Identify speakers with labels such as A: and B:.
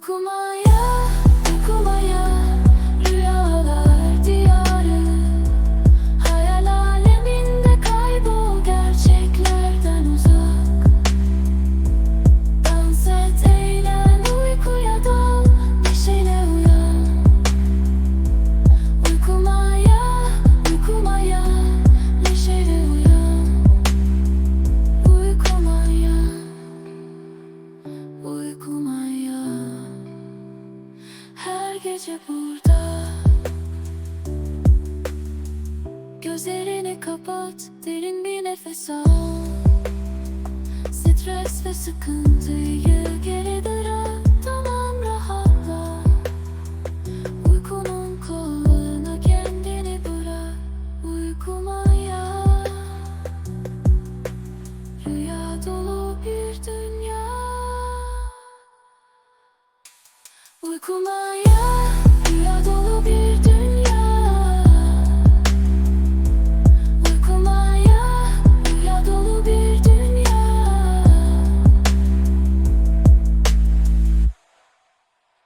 A: Uykumaya, uykumaya Rüyalar diyarı. Hayal aleminde kaybol gerçeklerden uzak. Dans et eğlen uykuya dal Neşeyle uyan. Uykumaya, uykumaya Neşeyle uyan. Uykumaya Uykumaya gece burada. Gözlerini kapat Derin bir nefes al. Stres ve sıkıntıyı geri bırak Tamam rahatla. Uykunun kollarına kendini bırak Uykumaya Rüya dolu bir dünya Uykumaya